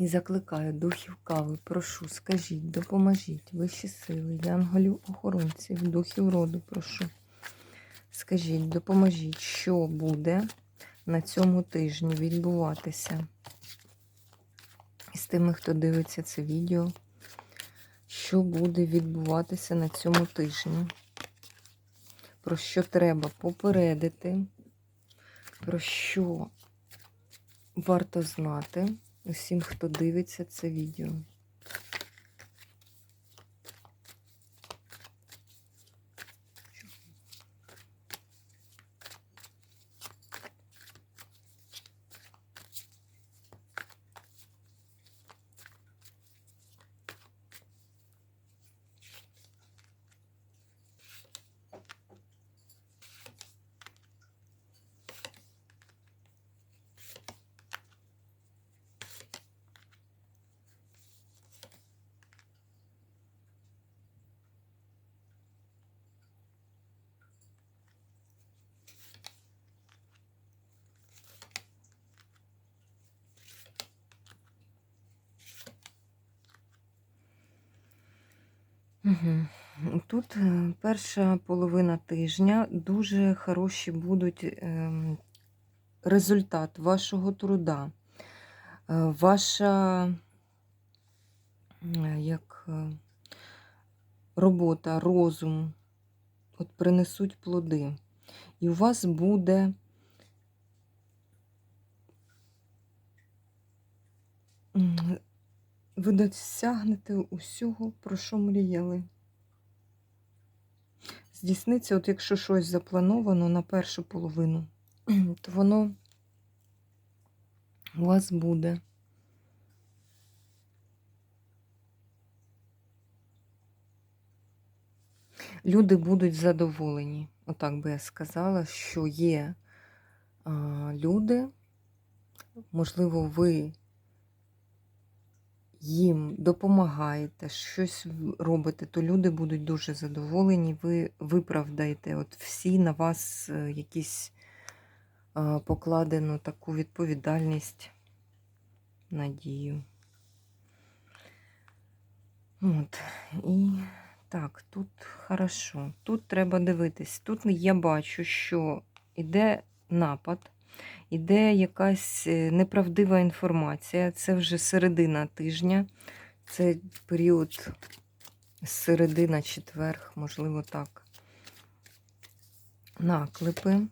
І закликаю духів кави, прошу, скажіть, допоможіть, вищі сили, янголів охоронців, духів роду, прошу. Скажіть, допоможіть, що буде на цьому тижні відбуватися? З тими, хто дивиться це відео, що буде відбуватися на цьому тижні, про що треба попередити, про що варто знати усім, хто дивиться це відео. Тут е, перша половина тижня дуже хороші будуть ем, результат вашого труда, Е, ваша е, як робота, розум от принесуть плоди. І у вас буде ви досягнете усього, про що мріяли. Здійсниться, от якщо щось заплановано на першу половину, то воно у вас буде. Люди будуть задоволені. Отак би я сказала, що є а, люди, можливо, ви їм допомагаєте, щось робите, то люди будуть дуже задоволені. Ви виправдаєте от всі на вас е, якісь покладену таку відповідальність, надію. От. І так, тут хорошо. Тут треба дивитись. Тут я бачу, що йде напад, іде якась е, неправдива інформація. Це вже середина тижня. Це період середина четверг, можливо, так. Наклепи.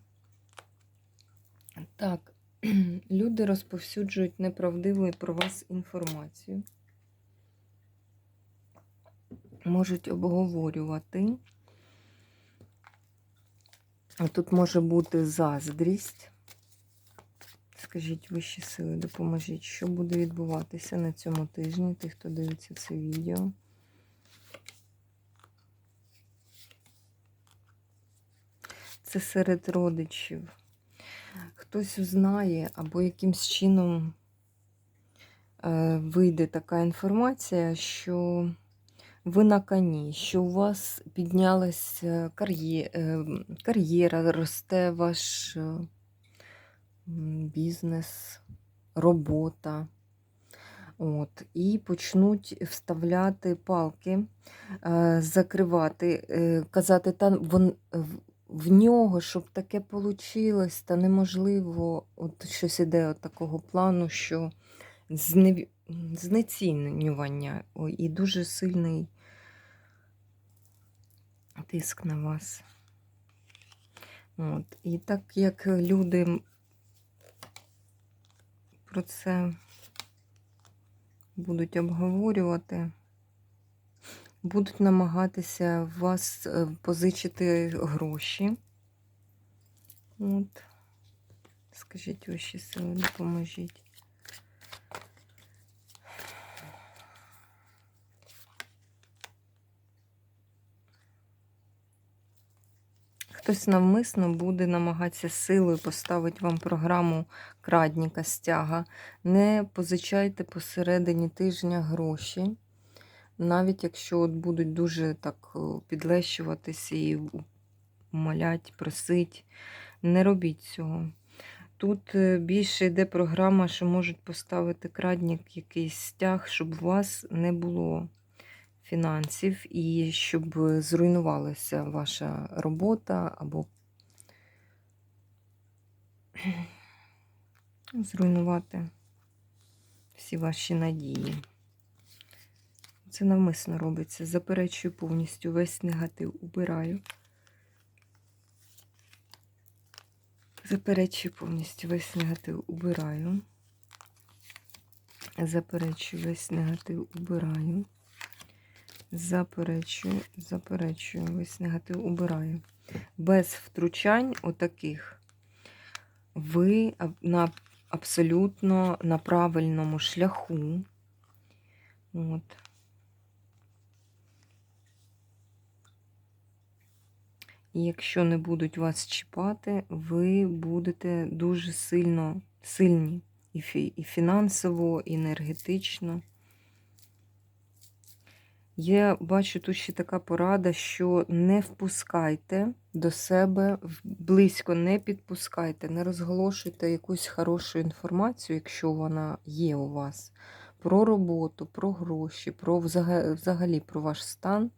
Так, люди розповсюджують неправдиву про вас інформацію. Можуть обговорювати. А Тут може бути заздрість. Скажіть вищі сили, допоможіть, що буде відбуватися на цьому тижні, тих, хто дивиться це відео. Це серед родичів. Хтось узнає або якимсь чином е, вийде така інформація, що ви на коні, що у вас піднялася кар'є- е, кар'єра, росте ваш е, бізнес, робота. От, і почнуть вставляти палки, е, закривати, е, казати, та вон, в- нього, щоб таке вийшло, та неможливо, от щось іде от такого плану, що знев... знецінювання і дуже сильний тиск на вас. От. І так як люди про це будуть обговорювати, будуть намагатися вас е, позичити гроші. От. Скажіть ваші сили, допоможіть. Хтось навмисно буде намагатися силою поставити вам програму крадніка стяга. Не позичайте посередині тижня гроші, навіть якщо от будуть дуже так підлещуватися і умолять, просить. Не робіть цього. Тут е, більше йде програма, що можуть поставити крадник якийсь стяг, щоб вас не було фінансів і щоб зруйнувалася ваша робота або зруйнувати всі ваші надії. Це навмисно робиться. Заперечую повністю весь негатив, убираю. Заперечую повністю весь негатив, убираю. Заперечую весь негатив, убираю. Заперечую, заперечую, весь негатив убираю. Без втручань отаких ви на абсолютно на правильному шляху. От. І якщо не будуть вас чіпати, ви будете дуже сильно сильні і фінансово, і енергетично. Я бачу тут ще така порада, що не впускайте до себе близько, не підпускайте, не розголошуйте якусь хорошу інформацію, якщо вона є у вас, про роботу, про гроші, про взагалі про ваш стан.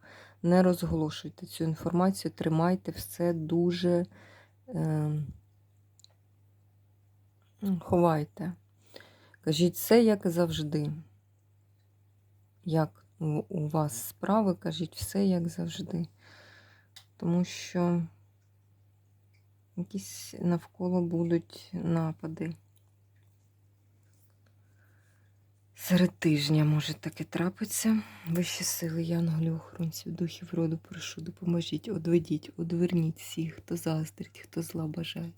Не розголошуйте цю інформацію, тримайте все дуже е, ховайте. Кажіть все, як завжди. Як у вас справи, кажіть все як завжди. Тому що якісь навколо будуть напади. Серед тижня може таке трапиться. Вищі сили, янголів, охоронців, духів роду, прошу, допоможіть, одведіть, одверніть всіх, хто заздрить, хто зла бажає.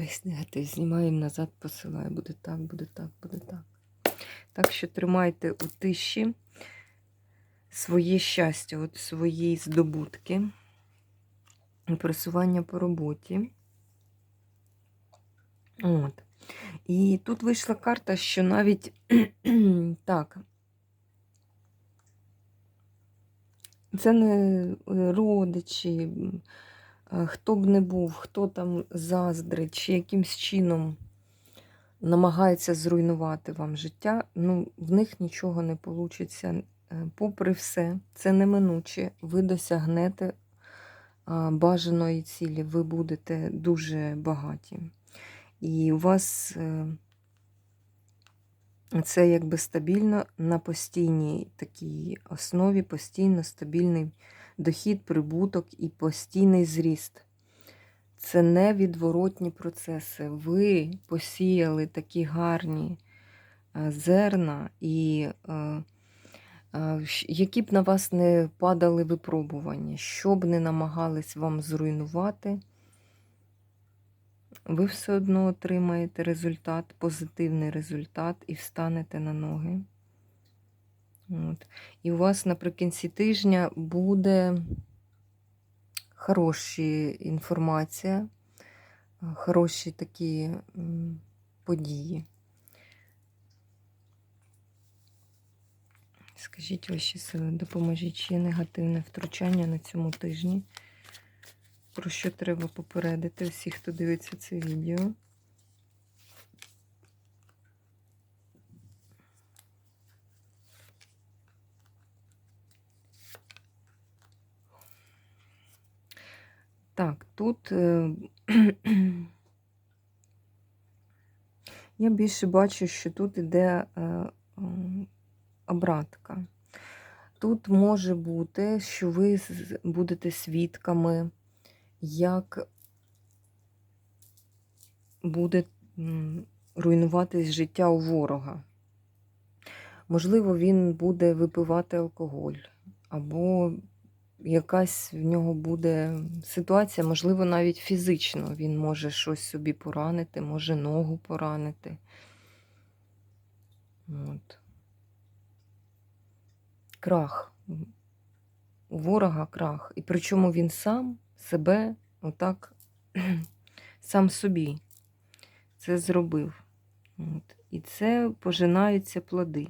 Весь негатив знімаємо назад, посилаю. Буде так, буде так, буде так. Так що тримайте у тиші своє щастя, от свої здобутки, просування по роботі. От. І тут вийшла карта, що навіть так. Це не е, родичі, хто б не був, хто там заздрить, чи якимсь чином намагається зруйнувати вам життя, ну, в них нічого не вийде. Попри все, це неминуче, ви досягнете бажаної цілі, ви будете дуже багаті. І у вас е, це якби стабільно на постійній такій основі, постійно стабільний дохід, прибуток і постійний зріст. Це невідворотні процеси. Ви посіяли такі гарні е, зерна, і е, е, які б на вас не падали випробування, що б не намагались вам зруйнувати, ви все одно отримаєте результат, позитивний результат, і встанете на ноги. От. І у вас наприкінці тижня буде хороша інформація, хороші такі події. Скажіть ваші сили, допоможіть, чи є негативне втручання на цьому тижні. Про що треба попередити всіх, хто дивиться це відео. Так, тут е, я більше бачу, що тут іде е, обратка. Тут може бути, що ви будете свідками, як буде руйнуватись життя у ворога. Можливо, він буде випивати алкоголь, або якась в нього буде ситуація, можливо, навіть фізично. Він може щось собі поранити, може ногу поранити. От. Крах. у ворога крах. І причому він сам себе, отак, сам собі це зробив. От. І це пожинаються плоди.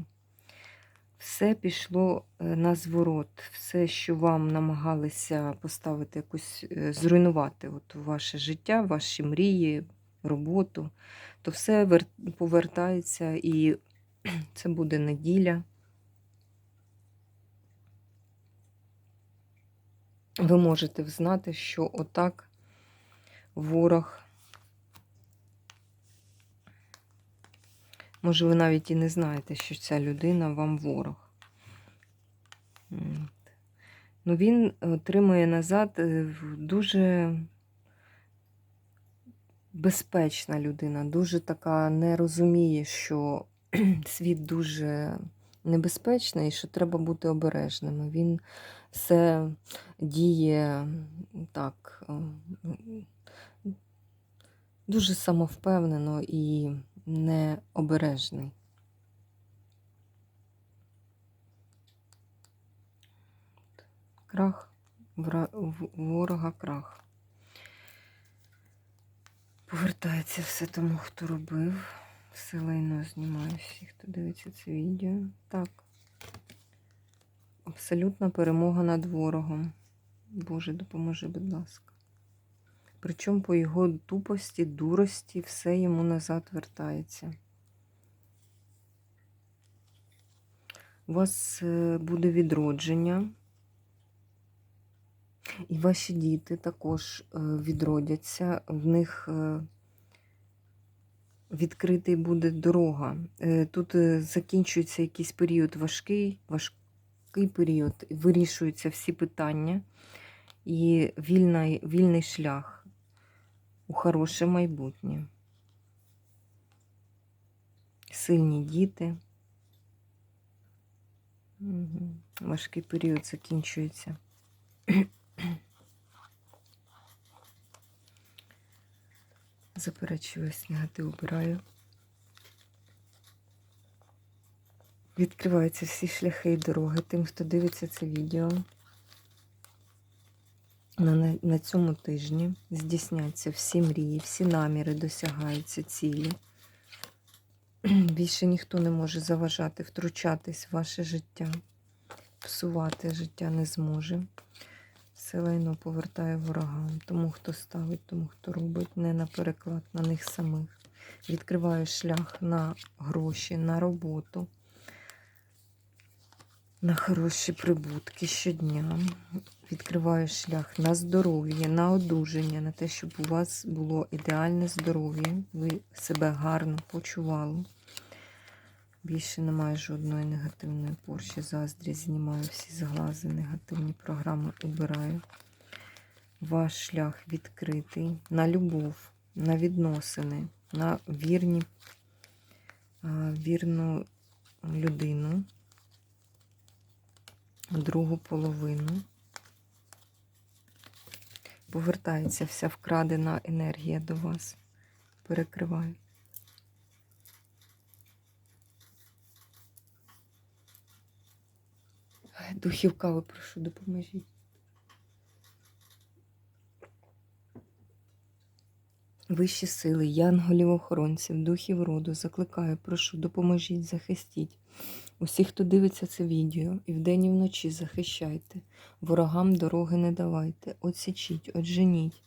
Все пішло е, на зворот, все, що вам намагалися поставити якусь, е, зруйнувати от ваше життя, ваші мрії, роботу, то все повертається і це буде неділя. Ви можете взнати, що отак ворог. Може, ви навіть і не знаєте, що ця людина вам ворог. Ну, він отримує назад е, дуже безпечна людина, дуже така не розуміє, що світ дуже небезпечний і що треба бути обережними. Він все діє так е, дуже самовпевнено і необережний. Крах, ворога крах. Повертається все тому, хто робив. Все знімаю всіх, хто дивиться це відео. Так. Абсолютна перемога над ворогом. Боже, допоможи, будь ласка. Причому по його тупості, дурості, все йому назад вертається. У вас е, буде відродження. І ваші діти також е, відродяться. В них е, відкритий буде дорога. Тут закінчується якийсь період важкий, важкий період, вирішуються всі питання і вільний, вільний шлях у хороше майбутнє. Сильні діти. Важкий період закінчується. Заперечуюсь, негатив убираю. Відкриваються всі шляхи і дороги тим, хто дивиться це відео. На, на, цьому тижні здійсняться всі мрії, всі наміри досягаються цілі. Більше ніхто не може заважати, втручатись в ваше життя, псувати життя не зможе. Все лайно повертає ворогам, тому хто ставить, тому хто робить, не на переклад на них самих. Відкриває шлях на гроші, на роботу, на хороші прибутки щодня. Відкриває шлях на здоров'я, на одужання, на те, щоб у вас було ідеальне здоров'я, ви себе гарно почували. Більше немає жодної негативної порші. Заздрість знімаю всі зглази, негативні програми убираю. Ваш шлях відкритий на любов, на відносини, на вірні, вірну людину, другу половину. Повертається вся вкрадена енергія до вас. Перекриваю. Духів кави, прошу, допоможіть. Вищі сили, янголів-охоронців, духів роду, закликаю, прошу, допоможіть, захистіть. Усіх, хто дивиться це відео, і вдень, і вночі захищайте. Ворогам дороги не давайте, отсічіть, отженіть,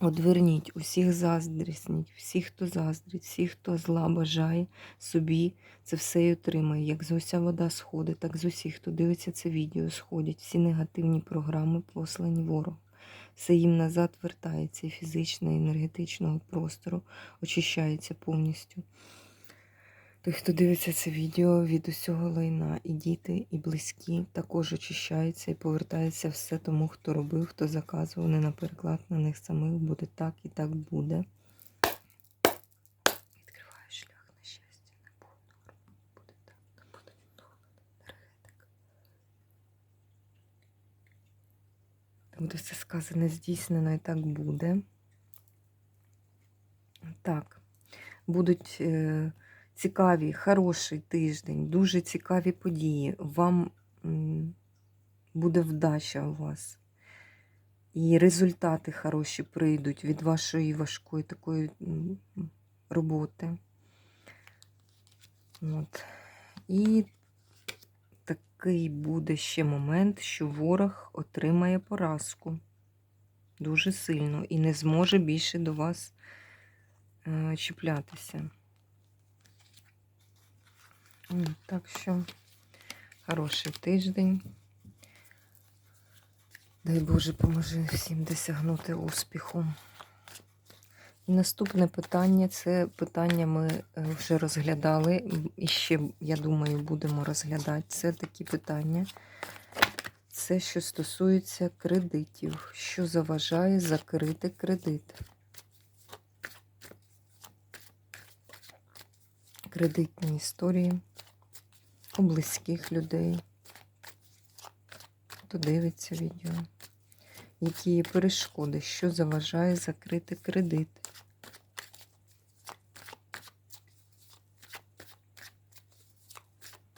одверніть, усіх заздрісніть, всіх, хто заздрить, всіх, хто зла бажає собі, це все й отримає. Як з уся вода сходить, так з усіх, хто дивиться це відео, сходять всі негативні програми, послані ворог. Все їм назад вертається і фізичного, і енергетичного простору очищається повністю. Той, хто дивиться це відео від усього лайна, і діти, і близькі також очищаються і повертається все тому, хто робив, хто заказував, не на переклад на них самих буде так і так буде. Відкриваю шлях на щастя, не буде. Буде так, не буде енергетика. Буде все сказане, здійснено і так буде. Так, будуть. Е Цікаві, хороший тиждень, дуже цікаві події. Вам буде вдача у вас. І результати хороші прийдуть від вашої важкої такої роботи. От. І такий буде ще момент, що ворог отримає поразку дуже сильно і не зможе більше до вас е, чіплятися. Так що хороший тиждень. Дай Боже, поможи всім досягнути успіху. І наступне питання це питання ми е, вже розглядали, і ще, я думаю, будемо розглядати. Це такі питання. Це що стосується кредитів. Що заважає закрити кредит? Кредитні історії у близьких людей. Хто дивиться відео? Які є перешкоди, що заважає закрити кредит?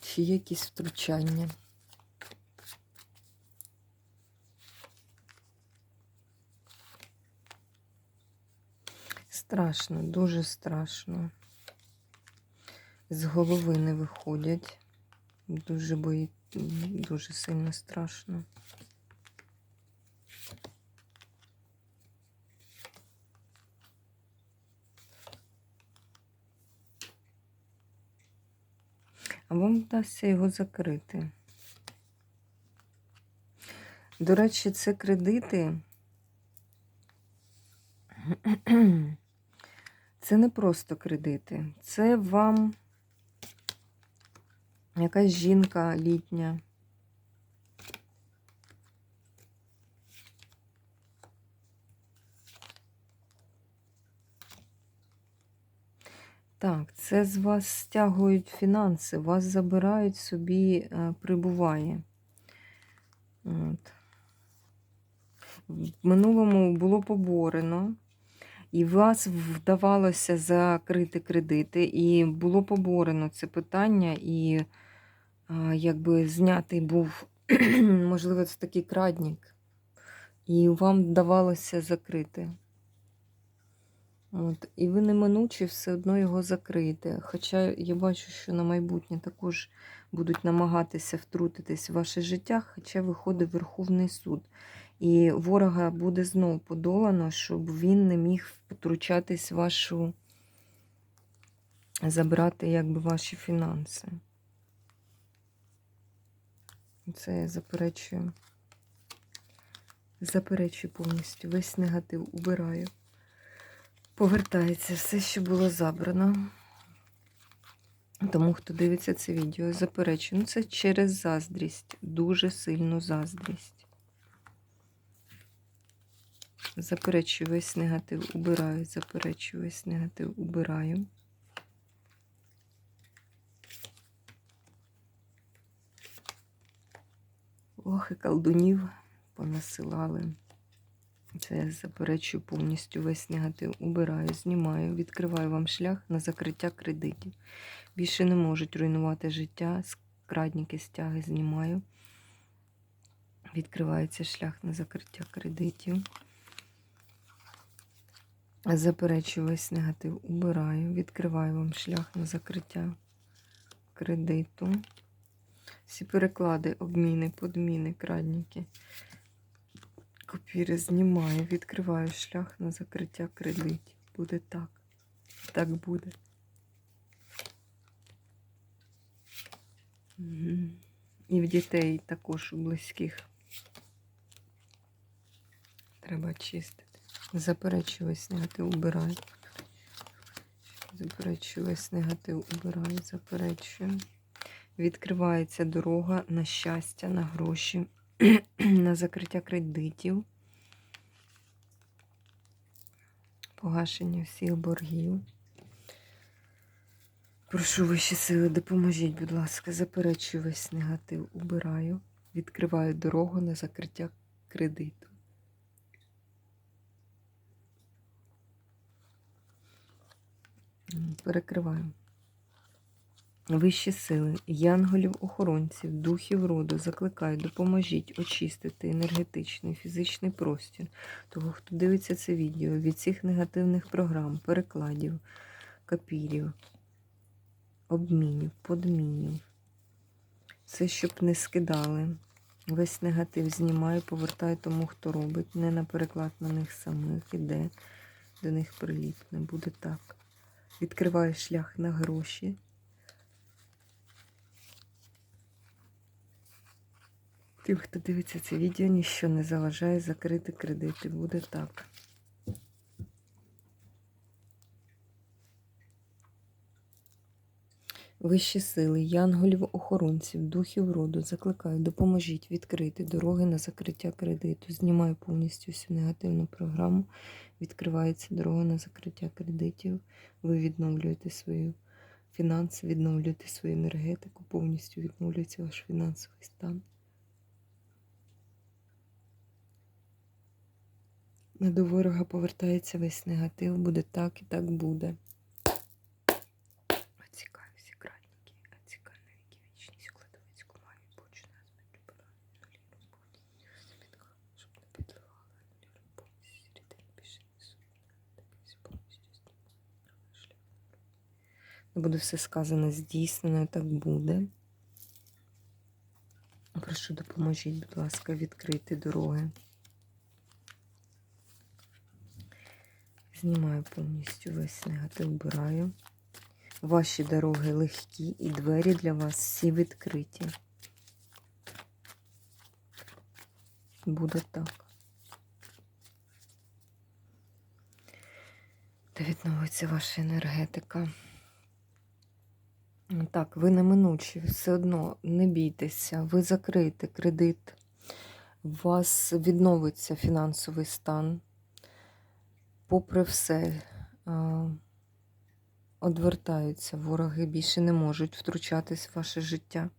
Чи є якісь втручання? Страшно, дуже страшно. З голови не виходять. Дуже бої... дуже сильно страшно. А вам вдасться його закрити. До речі, це кредити. Це не просто кредити. Це вам якась жінка літня. Так, це з вас стягують фінанси, вас забирають собі, е, прибуває. От. В минулому було поборено, і вас вдавалося закрити кредити, і було поборено це питання, і якби знятий був, можливо, це такий крадник, і вам вдавалося закрити. От, і ви неминуче все одно його закриєте. Хоча я бачу, що на майбутнє також будуть намагатися втрутитись в ваше життя, хоча виходить Верховний суд. І ворога буде знову подолано, щоб він не міг втручатись вашу, забрати якби ваші фінанси. Це я заперечую. Заперечую повністю. Весь негатив убираю. Повертається все, що було забрано. Тому, хто дивиться це відео, заперечую. Ну, це через заздрість, дуже сильну заздрість. Заперечую весь негатив, убираю, заперечую весь негатив, убираю. Ох, і колдунів понасилали. Це я заперечую повністю весь негатив. Убираю, знімаю, відкриваю вам шлях на закриття кредитів. Більше не можуть руйнувати життя. Скрадники стяги знімаю. Відкривається шлях на закриття кредитів. Заперечую весь негатив, убираю, відкриваю вам шлях на закриття кредиту. Всі переклади, обміни, подміни, крадники. Копіри знімаю, відкриваю шлях на закриття кредитів. Буде так. Так буде. І в дітей також у близьких. Треба чистити. Заперечую весь негатив, убираю. Заперечую весь негатив, убираю, заперечую. Відкривається дорога на щастя, на гроші, на закриття кредитів, погашення всіх боргів. Прошу вищі сили, допоможіть, будь ласка, заперечую весь негатив, убираю, відкриваю дорогу на закриття кредиту. М, Перекриваю. Вищі сили, янголів, охоронців, духів роду закликаю, допоможіть очистити енергетичний, фізичний простір того, хто дивиться це відео від цих негативних програм, перекладів, копірів, обмінів, подмінів. Все, щоб не скидали. Весь негатив знімаю, повертаю тому, хто робить, не на переклад на них самих, іде до них приліпне. Буде так. Відкриваю шлях на гроші. Тим, хто дивиться це відео, ніщо не заважає закрити кредити. Буде так. Вищі сили, янголів, охоронців, духів роду закликаю, допоможіть відкрити дороги на закриття кредиту. Знімаю повністю всю негативну програму. Відкривається дорога на закриття кредитів. Ви відновлюєте свою фінанси, відновлюєте свою енергетику, повністю відновлюється ваш фінансовий стан. До ворога повертається весь негатив, буде так і так буде. Оцікаю всі кратники, віки вічність, кладовицьку маю, почне з нулі роботі, щоб не підливала нулі роботі, сірідень більше не повністю шлях. Буде все сказано здійснено, так буде. Прошу, допоможіть, будь ласка, відкрити дороги. Знімаю повністю весь негатив, вбираю. Ваші дороги легкі і двері для вас всі відкриті. Буде так. Де відновиться ваша енергетика. Так, ви неминучі, все одно не бійтеся, ви закриєте кредит, у вас відновиться фінансовий стан попри все, одвертаються, вороги більше не можуть втручатись в ваше життя.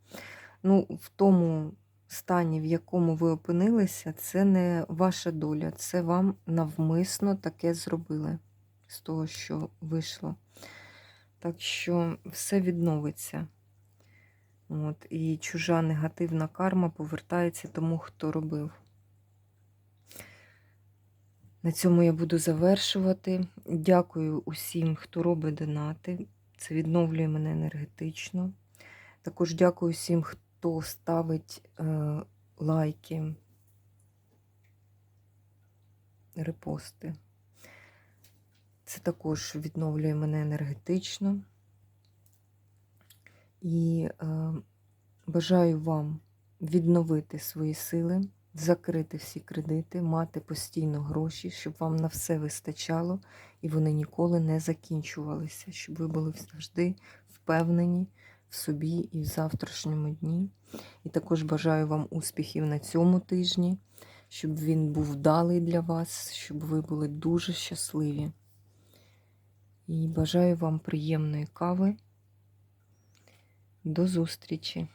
Ну, в тому стані, в якому ви опинилися, це не ваша доля, це вам навмисно таке зробили з того, що вийшло. Так що все відновиться. От, І чужа негативна карма повертається тому, хто робив. На цьому я буду завершувати. Дякую усім, хто робить донати. Це відновлює мене енергетично. Також дякую всім, хто ставить е, лайки, репости. Це також відновлює мене енергетично. І е, бажаю вам відновити свої сили закрити всі кредити, мати постійно гроші, щоб вам на все вистачало і вони ніколи не закінчувалися, щоб ви були завжди впевнені в собі і в завтрашньому дні. І також бажаю вам успіхів на цьому тижні, щоб він був вдалий для вас, щоб ви були дуже щасливі. І бажаю вам приємної кави. До зустрічі!